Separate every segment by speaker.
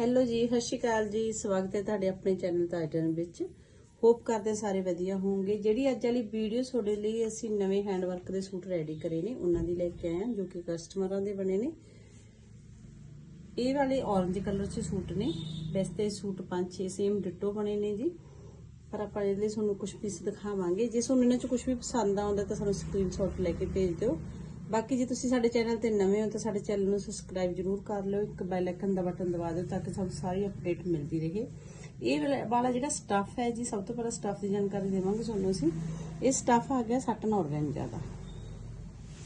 Speaker 1: Hello ਜੀ, ਸਤਿ ਸ਼੍ਰੀ ਅਕਾਲ ਜੀ। ਸਵਾਗਤ ਹੈ ਤੁਹਾਡੇ ਆਪਣੇ ਚੈਨਲ ਤਾਜਨ ਵਿੱਚ। ਹੋਪ ਕਰਦੇ ਸਾਰੇ ਵਧੀਆ ਹੋਵੋਗੇ ਜਿਹੜੀ ਅੱਜ ਵਾਲੀ ਵੀਡੀਓ ਤੁਹਾਡੇ ਲਈ ਅਸੀਂ ਨਵੇਂ ਹੈਂਡਵਰਕ ਦੇ ਸੂਟ ਰੈਡੀ ਕਰੇ ਨੇ, ਉਹਨਾਂ ਦੀ ਲੈ ਕੇ ਆਏ ਹਾਂ, ਜੋ ਕਿ ਕਸਟਮਰਾਂ ਦੇ ਬਣੇ ਨੇ। ਇਹ ਵਾਲੇ ਔਰੰਜ ਕਲਰ 'ਚ ਸੂਟ ਨੇ। ਵੈਸੇ ਤਾਂ ਸੂਟ 5-6 ਸੇਮ ਡਿੱਟੋ ਬਣੇ ਨੇ ਜੀ। ਪਰ ਆਪਾਂ ਇਹਦੇ ਲਈ ਤੁਹਾਨੂੰ ਕੁਝ ਪੀਸ ਦਿਖਾਵਾਂਗੇ। ਜੇ ਤੁਹਾਨੂੰ ਇਹਨਾਂ 'ਚ ਕੁਝ ਵੀ ਪਸੰਦ ਆਉਂਦਾ ਤਾਂ ਸਾਨੂੰ ਸਕਰੀਨਸ਼ਾਟ ਲੈ ਕੇ ਭੇਜ ਦਿਓ। ਬਾਕੀ ਜੇ ਤੁਸੀਂ ਸਾਡੇ ਚੈਨਲ ਤੇ ਨਵੇਂ ਹੋ ਤਾਂ ਸਾਡੇ ਚੈਨਲ ਨੂੰ ਸਬਸਕ੍ਰਾਈਬ ਜਰੂਰ ਕਰ ਲਿਓ। ਇੱਕ ਬੈਲ ਆਈਕਨ ਦਾ ਬਟਨ ਦਬਾ ਦਿਓ ਤਾਂ ਕਿ ਸਾਨੂੰ ਸਾਰੀ ਅਪਡੇਟ ਮਿਲਦੀ ਰਹੇ। ਇਹ ਵਾਲਾ- ਜਿਹੜਾ ਸਟੱਫ ਹੈ ਜੀ, ਸਭ ਤੋਂ ਪਹਿਲਾਂ ਸਟੱਫ ਦੀ ਜਾਣਕਾਰੀ ਦੇਵਾਂਗੇ ਤੁਹਾਨੂੰ ਅਸੀਂ। ਇਹ ਸਟੱਫ ਆ ਗਿਆ ਸੱਟ ਔਰਗੈਂਜਾ ਦਾ।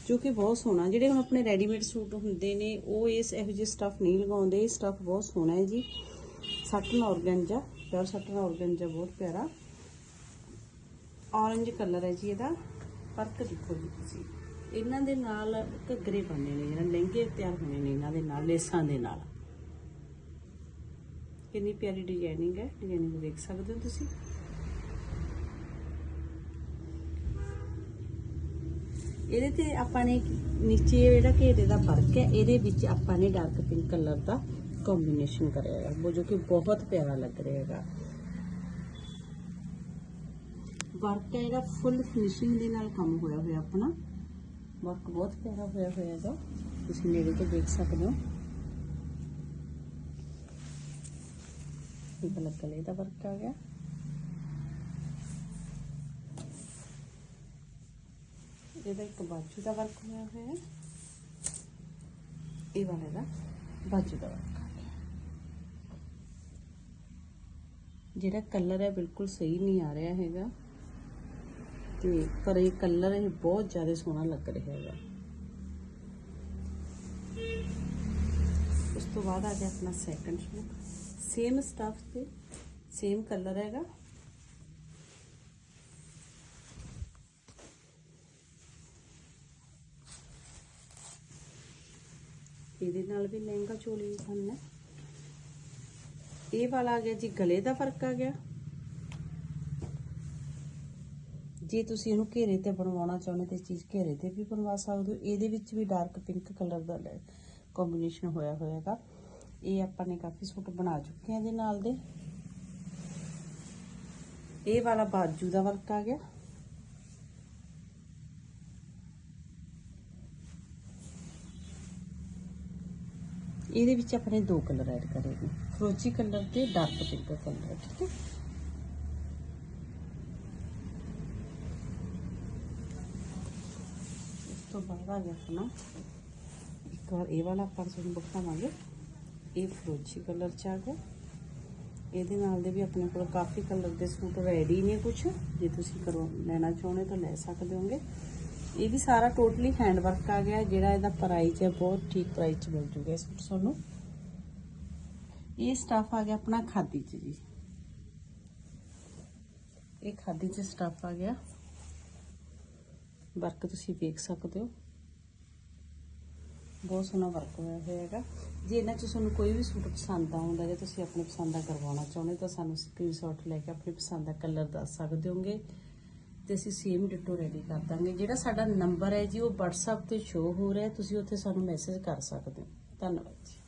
Speaker 1: ਜੋ ਕਿ ਬਹੁਤ ਸੋਹਣਾ। ਜਿਹੜੇ ਹੁਣ ਆਪਣੇ ਰੈਡੀਮੇਡ ਸੂਟ ਹੁੰਦੇ ਨੇ, ਉਹ ਇਸ ਇਹੋ ਜਿਹੇ ਸਟੱਫ ਨਹੀਂ ਲਗਾਉਂਦੇ। ਇਹ ਸਟੱਫ ਬਹੁਤ ਸੋਹਣਾ ਹੈ ਜੀ। Satin organza pure satin organza ਬਹੁਤ ਪਿਆਰਾ। ਔਰੰਜ ਕਲਰ ਹੈ ਜੀ ਇਹਦਾ। ਫ਼ਰਕ ਦੇਖੋ ਜੀ ਤੁਸੀਂ। ਇਹਨਾਂ ਦੇ ਨਾਲ ਘੱਗਰੇ ਬਣਨੇ ਨੇ ਜਿਹੜਾ ਲਹਿੰਗੇ ਤਿਆਰ ਹੋਣੇ ਨੇ ਇਹਨਾਂ ਦੇ ਨਾਲ, ਲੇਸਾਂ ਦੇ ਨਾਲ। ਕਿੰਨੀ ਪਿਆਰੀ ਡਿਜ਼ਾਈਨਿੰਗ ਹੈ ਡਿਜ਼ਾਈਨਿੰਗ ਦੇਖ ਸਕਦੇ ਹੋ ਤੁਸੀਂ? ਇਹਦੇ ਤੇ ਆਪਾਂ ਨੇ ਨੀਚੇ ਜਿਹੜਾ ਘੇਰੇ ਦਾ ਵਰਕ ਹੈ, ਇਹਦੇ ਵਿੱਚ ਆਪਾਂ ਨੇ ਡਾਰਕ ਪਿੰਕ ਕਲਰ ਦਾ ਕੰਬੀਨੇਸ਼ਨ ਕਰਿਆ ਹੈ ਉਹ ਜੋ ਕਿ ਬਹੁਤ ਪਿਆਰਾ ਲੱਗ ਰਿਹਾ ਹੈਗਾ। ਵਰਕ ਹੈ ਇਹਦਾ ਫੁੱਲ ਫਿਨਿਸ਼ਿੰਗ ਦੇ ਨਾਲ ਕੰਮ ਹੋਇਆ ਹੋਇਆ ਆਪਣਾ। ਵਰਕ ਬਹੁਤ ਪਿਆਰਾ ਹੋਇਆ ਹੋਇਆ ਹੈਗਾ। ਤੁਸੀਂ ਨੇੜੇ ਤੋਂ ਦੇਖ ਸਕਦੇ ਹੋ। ਇਹ ਵਾਲਾ ਗਲੇ ਦਾ ਵਰਕ ਆ ਗਿਆ। ਇਹਦਾ ਇੱਕ ਬਾਜੂ ਦਾ ਵਰਕ ਹੋਇਆ ਹੋਇਆ ਹੈ। ਇਹ ਵਾਲੇ ਦਾ ਬਾਜੂ ਦਾ ਵਰਕ ਆ ਗਿਆ। ਜਿਹੜਾ ਕਲਰ ਹੈ ਬਿਲਕੁਲ ਸਹੀ ਨਹੀਂ ਆ ਰਿਹਾ ਹੈਗਾ। ਤੇ ਪਰ ਇਹ ਕਲਰ ਇਹ ਬਹੁਤ ਜ਼ਿਆਦਾ ਸੋਹਣਾ ਲੱਗ ਰਿਹਾ ਹੈਗਾ। ਉਸ ਤੋਂ ਬਾਅਦ ਆ ਗਿਆ ਆਪਣਾ ਸੈਕੰਡ ਸੂਟ ਸੇਮ ਸਟਫ ਤੇ ਸੇਮ ਕਲਰ ਹੈਗਾ। ਇਹਦੇ ਨਾਲ ਵੀ ਲਹਿੰਗਾ ਚੋਲੀ ਬਣਨਾ। ਇਹ ਵਾਲਾ ਆ ਗਿਆ ਜੀ, ਗਲੇ ਦਾ ਫ਼ਰਕ ਆ ਗਿਆ। ਜੇ ਤੁਸੀਂ ਇਹਨੂੰ ਘੇਰੇ ਤੇ ਬਣਵਾਉਣਾ ਚਾਹੁੰਦੇ ਤੇ ਚੀਜ਼ ਘੇਰੇ ਤੇ ਵੀ ਬਣਵਾ ਸਕਦੇ ਹੋ, ਇਹਦੇ ਵਿੱਚ ਵੀ ਡਾਰਕ ਪਿੰਕ ਕਲਰ ਦਾ ਕੰਬੀਨੇਸ਼ਨ ਹੋਇਆ ਹੋਇਆਗਾ। ਇਹ ਆਪਾਂ ਨੇ ਕਾਫੀ ਸੂਟ ਬਣਾ ਚੁੱਕੇ ਆ ਇਹਦੇ ਨਾਲ ਦੇ। ਇਹ ਵਾਲਾ ਬਾਜੂ ਦਾ ਵਰਕ ਆ ਗਿਆ। ਇਹਦੇ ਵਿੱਚ ਆਪਣੇ ਦੋ ਕਲਰ ਐਡ ਕਰੇ ਫਰੋਜੀ ਕਲਰ ਤੇ ਡਾਰਕ ਪਿੰਕ ਕਲਰ ਠੀਕ ਹੈ। ਇਸ ਆ ਗਿਆ ਆਪਣਾ ਇੱਕ ਵਾਰ ਇਹ ਵਾਲਾ ਆਪਾਂ ਤੁਹਾਨੂੰ ਦਿਖਾਵਾਂਗੇ ਇਹ ਫਰੋਜੀ ਕਲਰ ਚ ਆ ਗਿਆ ਇਹਦੇ ਨਾਲ ਦੇ ਵੀ ਆਪਣੇ ਕੋਲ ਕਾਫੀ ਕਲਰ ਦੇ ਸੂਟ ਰੈਡੀ ਨੇ ਕੁਝ ਜੇ ਤੁਸੀਂ ਕਰੋ ਲੈਣਾ ਚਾਹੁੰਦੇ ਤਾਂ ਲੈ ਸਕਦੇ ਹੋਗੇ ਇਹ ਵੀ ਸਾਰਾ ਟੋਟਲੀ ਹੈਂਡ ਵਰਕ ਆ ਗਿਆ ਜਿਹੜਾ ਇਹਦਾ ਪ੍ਰਾਈਸ ਹੈ ਬਹੁਤ ਠੀਕ ਪ੍ਰਾਈਸ 'ਚ ਮਿਲ ਜੂਗਾ ਇਹ ਸੂਟ ਤੁਹਾਨੂੰ ਇਹ ਸਟਾਫ ਆ ਗਿਆ ਆਪਣਾ ਖਾਦੀ 'ਚ ਜੀ ਇਹ ਖਾਦੀ 'ਚ ਸਟਾਫ ਆ ਗਿਆ ਵਰਕ ਤੁਸੀਂ ਵੇਖ ਸਕਦੇ ਹੋ। ਬਹੁਤ ਸੋਹਣਾ ਵਰਕ ਹੋਇਆ ਹੋਇਆ ਹੈਗਾ। ਜੇ ਇਹਨਾਂ 'ਚ ਤੁਹਾਨੂੰ ਕੋਈ ਵੀ ਸੂਟ ਪਸੰਦ ਆਉਂਦਾ ਜਾਂ ਤੁਸੀਂ ਆਪਣੀ ਪਸੰਦ ਦਾ ਕਰਵਾਉਣਾ ਚਾਹੁੰਦੇ ਤਾਂ ਸਾਨੂੰ ਸਕਰੀਨਸ਼ਾਟ ਲੈ ਕੇ ਆਪਣੀ ਪਸੰਦ ਦਾ ਕਲਰ ਦੱਸ ਸਕਦੇ ਹੋਗੇ ਤੇ ਅਸੀਂ ਸੇਮ ਡਿਟੋ ਰੈਡੀ ਕਰ ਦਾਂਗੇ। ਜਿਹੜਾ ਸਾਡਾ ਨੰਬਰ ਹੈ ਜੀ, ਉਹ WhatsApp ਤੇ ਸ਼ੋ ਹੋ ਰਿਹਾ ਤੁਸੀਂ ਉੱਥੇ ਸਾਨੂੰ ਮੈਸੇਜ ਕਰ ਸਕਦੇ ਹੋ। ਧੰਨਵਾਦ ਜੀ।